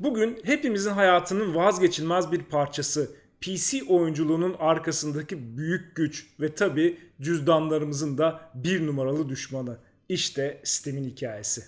Bugün hepimizin hayatının vazgeçilmez bir parçası PC oyunculuğunun arkasındaki büyük güç ve tabi cüzdanlarımızın da bir numaralı düşmanı. İşte Steam'in hikayesi.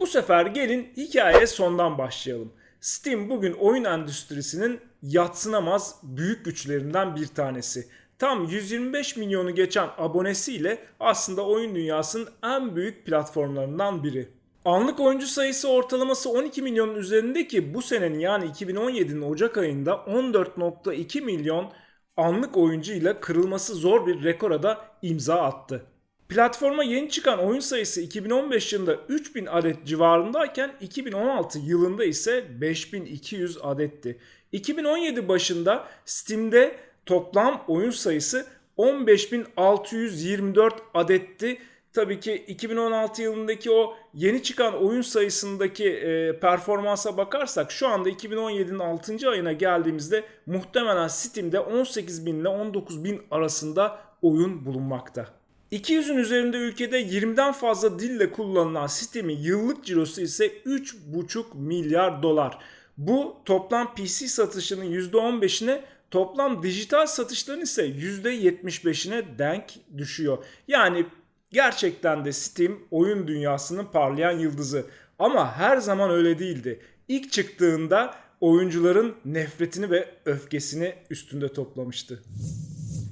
Bu sefer gelin hikayeye sondan başlayalım. Steam bugün oyun endüstrisinin yatsınamaz büyük güçlerinden bir tanesi. Tam 125 milyonu geçen abonesiyle aslında oyun dünyasının en büyük platformlarından biri. Anlık oyuncu sayısı ortalaması 12 milyonun üzerinde ki bu senenin yani 2017'nin Ocak ayında 14.2 milyon anlık oyuncu ile kırılması zor bir rekora da imza attı. Platforma yeni çıkan oyun sayısı 2015 yılında 3000 adet civarındayken 2016 yılında ise 5200 adetti. 2017 başında Steam'de toplam oyun sayısı 15624 adetti. Tabii ki 2016 yılındaki o yeni çıkan oyun sayısındaki e, performansa bakarsak şu anda 2017'nin 6. ayına geldiğimizde muhtemelen Steam'de 18.000 ile 19.000 arasında oyun bulunmakta. 200'ün üzerinde ülkede 20'den fazla dille kullanılan Steam'in yıllık cirosu ise 3,5 milyar dolar. Bu toplam PC satışının %15'ine toplam dijital satışların ise %75'ine denk düşüyor. Yani gerçekten de Steam oyun dünyasının parlayan yıldızı. Ama her zaman öyle değildi. İlk çıktığında oyuncuların nefretini ve öfkesini üstünde toplamıştı.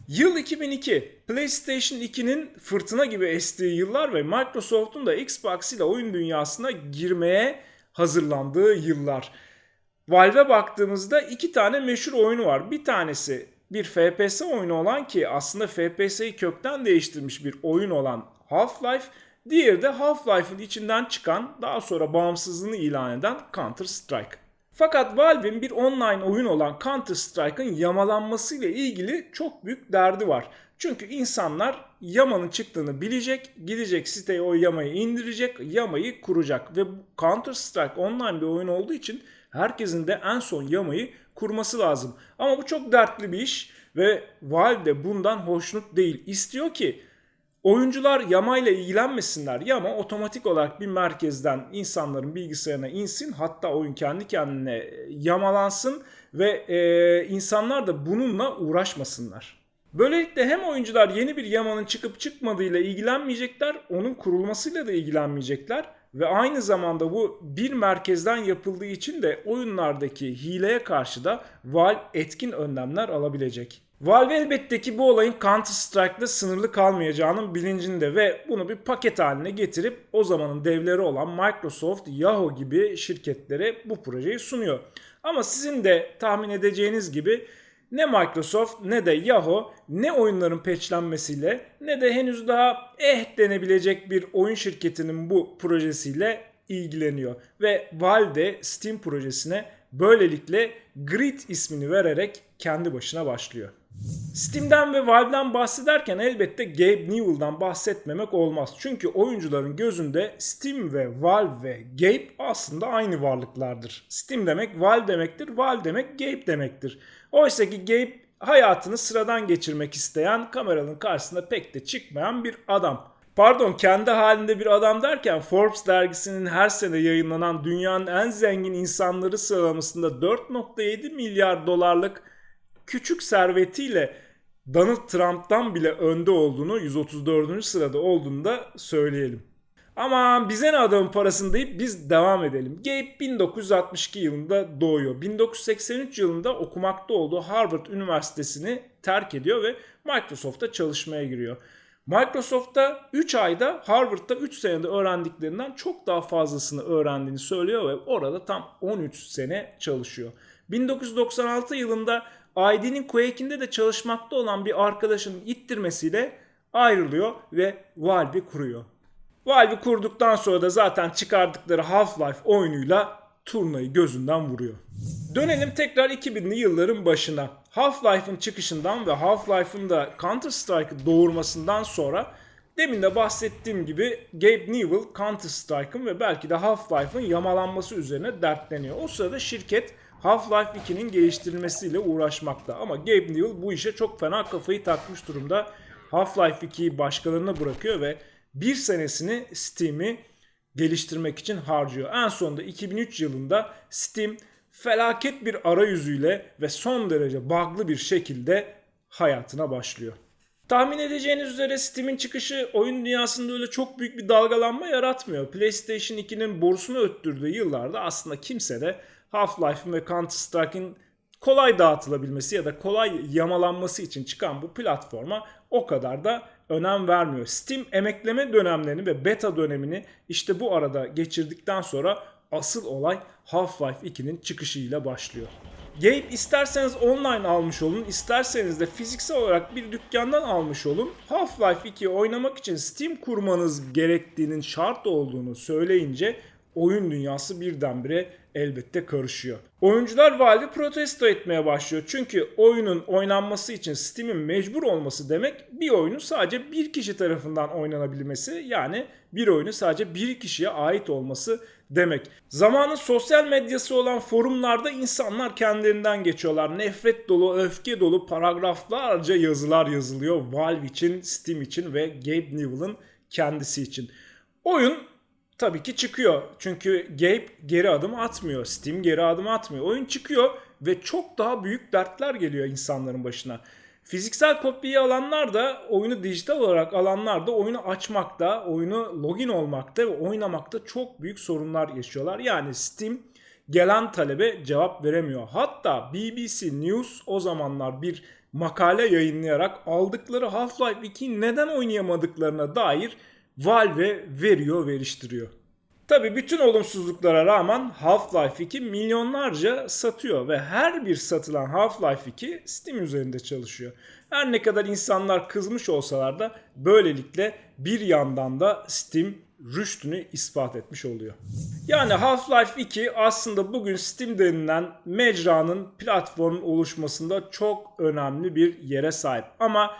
Yıl 2002. PlayStation 2'nin fırtına gibi estiği yıllar ve Microsoft'un da Xbox ile oyun dünyasına girmeye hazırlandığı yıllar. Valve'e baktığımızda iki tane meşhur oyunu var. Bir tanesi bir FPS oyunu olan ki aslında FPS'yi kökten değiştirmiş bir oyun olan Half-Life. Diğeri de Half-Life'ın içinden çıkan daha sonra bağımsızlığını ilan eden Counter Strike. Fakat Valve'in bir online oyun olan Counter Strike'ın yamalanmasıyla ilgili çok büyük derdi var. Çünkü insanlar yamanın çıktığını bilecek, gidecek siteye o yamayı indirecek, yamayı kuracak. Ve Counter Strike online bir oyun olduğu için herkesin de en son yamayı kurması lazım. Ama bu çok dertli bir iş ve Valve de bundan hoşnut değil. İstiyor ki Oyuncular yamayla ilgilenmesinler. Yama otomatik olarak bir merkezden insanların bilgisayarına insin. Hatta oyun kendi kendine yamalansın ve e, insanlar da bununla uğraşmasınlar. Böylelikle hem oyuncular yeni bir yamanın çıkıp çıkmadığıyla ilgilenmeyecekler, onun kurulmasıyla da ilgilenmeyecekler ve aynı zamanda bu bir merkezden yapıldığı için de oyunlardaki hileye karşı da Valve etkin önlemler alabilecek. Valve elbette ki bu olayın Counter Strike'da sınırlı kalmayacağının bilincinde ve bunu bir paket haline getirip o zamanın devleri olan Microsoft, Yahoo gibi şirketlere bu projeyi sunuyor. Ama sizin de tahmin edeceğiniz gibi ne Microsoft ne de Yahoo ne oyunların patchlenmesiyle ne de henüz daha eh denebilecek bir oyun şirketinin bu projesiyle ilgileniyor. Ve Valve Steam projesine böylelikle Grid ismini vererek kendi başına başlıyor. Steam'den ve Valve'den bahsederken elbette Gabe Newell'dan bahsetmemek olmaz. Çünkü oyuncuların gözünde Steam ve Valve ve Gabe aslında aynı varlıklardır. Steam demek Valve demektir, Valve demek Gabe demektir. Oysa ki Gabe hayatını sıradan geçirmek isteyen, kameranın karşısında pek de çıkmayan bir adam. Pardon kendi halinde bir adam derken Forbes dergisinin her sene yayınlanan dünyanın en zengin insanları sıralamasında 4.7 milyar dolarlık küçük servetiyle Donald Trump'tan bile önde olduğunu 134. sırada olduğunu da söyleyelim. Ama bize ne adamın parasını deyip biz devam edelim. Gabe 1962 yılında doğuyor. 1983 yılında okumakta olduğu Harvard Üniversitesi'ni terk ediyor ve Microsoft'ta çalışmaya giriyor. Microsoft'ta 3 ayda Harvard'da 3 senede öğrendiklerinden çok daha fazlasını öğrendiğini söylüyor ve orada tam 13 sene çalışıyor. 1996 yılında ID'nin Quake'inde de çalışmakta olan bir arkadaşının ittirmesiyle ayrılıyor ve Valve'i kuruyor. Valve'i kurduktan sonra da zaten çıkardıkları Half-Life oyunuyla turnayı gözünden vuruyor. Dönelim tekrar 2000'li yılların başına. Half-Life'ın çıkışından ve Half-Life'ın da Counter-Strike'ı doğurmasından sonra demin de bahsettiğim gibi Gabe Newell Counter-Strike'ın ve belki de Half-Life'ın yamalanması üzerine dertleniyor. O sırada şirket Half-Life 2'nin geliştirilmesiyle uğraşmakta. Ama Gabe Newell bu işe çok fena kafayı takmış durumda. Half-Life 2'yi başkalarına bırakıyor ve bir senesini Steam'i geliştirmek için harcıyor. En sonunda 2003 yılında Steam felaket bir arayüzüyle ve son derece bug'lı bir şekilde hayatına başlıyor. Tahmin edeceğiniz üzere Steam'in çıkışı oyun dünyasında öyle çok büyük bir dalgalanma yaratmıyor. PlayStation 2'nin borusunu öttürdüğü yıllarda aslında kimse de Half-Life'ın ve Counter-Strike'ın kolay dağıtılabilmesi ya da kolay yamalanması için çıkan bu platforma o kadar da önem vermiyor. Steam emekleme dönemlerini ve beta dönemini işte bu arada geçirdikten sonra asıl olay Half-Life 2'nin çıkışıyla başlıyor. Gabe isterseniz online almış olun, isterseniz de fiziksel olarak bir dükkandan almış olun. Half-Life 2'yi oynamak için Steam kurmanız gerektiğinin şart olduğunu söyleyince oyun dünyası birdenbire elbette karışıyor. Oyuncular Valve'i protesto etmeye başlıyor. Çünkü oyunun oynanması için Steam'in mecbur olması demek bir oyunu sadece bir kişi tarafından oynanabilmesi yani bir oyunu sadece bir kişiye ait olması demek. Zamanın sosyal medyası olan forumlarda insanlar kendilerinden geçiyorlar. Nefret dolu, öfke dolu paragraflarca yazılar yazılıyor Valve için, Steam için ve Gabe Newell'ın kendisi için. Oyun tabii ki çıkıyor. Çünkü Gabe geri adım atmıyor. Steam geri adım atmıyor. Oyun çıkıyor ve çok daha büyük dertler geliyor insanların başına. Fiziksel kopyayı alanlar da oyunu dijital olarak alanlar da oyunu açmakta, oyunu login olmakta ve oynamakta çok büyük sorunlar yaşıyorlar. Yani Steam gelen talebe cevap veremiyor. Hatta BBC News o zamanlar bir makale yayınlayarak aldıkları Half-Life 2'yi neden oynayamadıklarına dair Valve veriyor veriştiriyor. Tabi bütün olumsuzluklara rağmen Half-Life 2 milyonlarca satıyor ve her bir satılan Half-Life 2 Steam üzerinde çalışıyor. Her ne kadar insanlar kızmış olsalar da böylelikle bir yandan da Steam rüştünü ispat etmiş oluyor. Yani Half-Life 2 aslında bugün Steam denilen mecranın platformun oluşmasında çok önemli bir yere sahip. Ama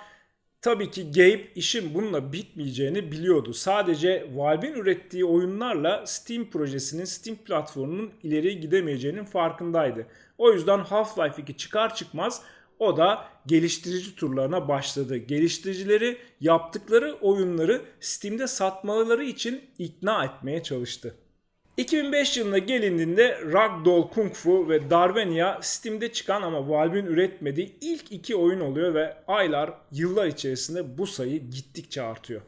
Tabii ki Gabe işin bununla bitmeyeceğini biliyordu. Sadece Valve'in ürettiği oyunlarla Steam projesinin, Steam platformunun ileriye gidemeyeceğinin farkındaydı. O yüzden Half-Life 2 çıkar çıkmaz o da geliştirici turlarına başladı. Geliştiricileri yaptıkları oyunları Steam'de satmaları için ikna etmeye çalıştı. 2005 yılına gelindiğinde Ragdoll Kung Fu ve Darwenia Steam'de çıkan ama Valve'in üretmediği ilk iki oyun oluyor ve aylar, yıllar içerisinde bu sayı gittikçe artıyor.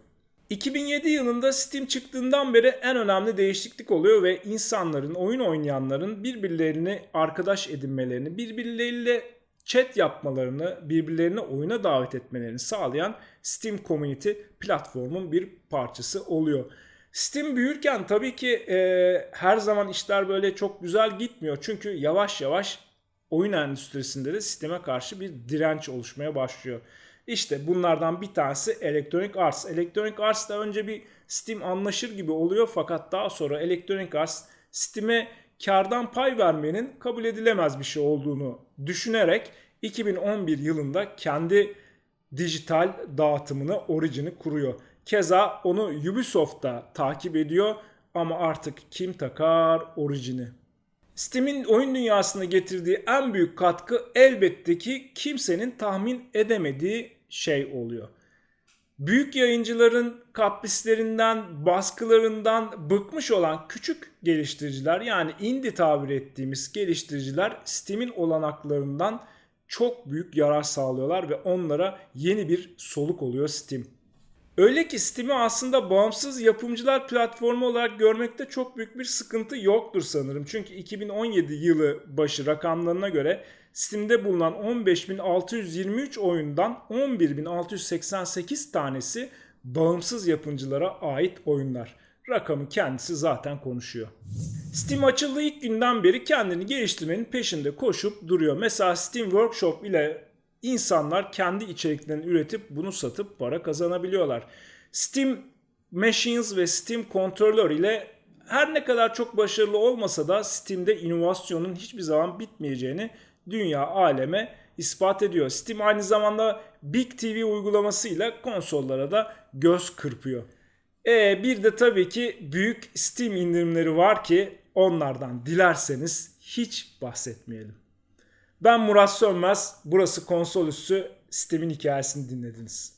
2007 yılında Steam çıktığından beri en önemli değişiklik oluyor ve insanların, oyun oynayanların birbirlerini arkadaş edinmelerini, birbirleriyle chat yapmalarını, birbirlerini oyuna davet etmelerini sağlayan Steam Community platformun bir parçası oluyor. Steam büyürken tabii ki e, her zaman işler böyle çok güzel gitmiyor. Çünkü yavaş yavaş oyun endüstrisinde de sisteme karşı bir direnç oluşmaya başlıyor. İşte bunlardan bir tanesi Electronic Arts. Electronic Arts da önce bir Steam anlaşır gibi oluyor fakat daha sonra Electronic Arts Steam'e kardan pay vermenin kabul edilemez bir şey olduğunu düşünerek 2011 yılında kendi dijital dağıtımını Origin'i kuruyor. Keza onu Ubisoft da takip ediyor ama artık kim takar orijini. Steam'in oyun dünyasına getirdiği en büyük katkı elbette ki kimsenin tahmin edemediği şey oluyor. Büyük yayıncıların kaprislerinden, baskılarından bıkmış olan küçük geliştiriciler yani indie tabir ettiğimiz geliştiriciler Steam'in olanaklarından çok büyük yarar sağlıyorlar ve onlara yeni bir soluk oluyor Steam. Öyle ki Steam'i aslında bağımsız yapımcılar platformu olarak görmekte çok büyük bir sıkıntı yoktur sanırım. Çünkü 2017 yılı başı rakamlarına göre Steam'de bulunan 15.623 oyundan 11.688 tanesi bağımsız yapımcılara ait oyunlar. Rakamın kendisi zaten konuşuyor. Steam açıldığı ilk günden beri kendini geliştirmenin peşinde koşup duruyor. Mesela Steam Workshop ile insanlar kendi içeriklerini üretip bunu satıp para kazanabiliyorlar. Steam Machines ve Steam Controller ile her ne kadar çok başarılı olmasa da Steam'de inovasyonun hiçbir zaman bitmeyeceğini dünya aleme ispat ediyor. Steam aynı zamanda Big TV uygulamasıyla konsollara da göz kırpıyor. E bir de tabii ki büyük Steam indirimleri var ki onlardan dilerseniz hiç bahsetmeyelim. Ben Murat Sönmez. Burası konsol üssü. Steam'in hikayesini dinlediniz.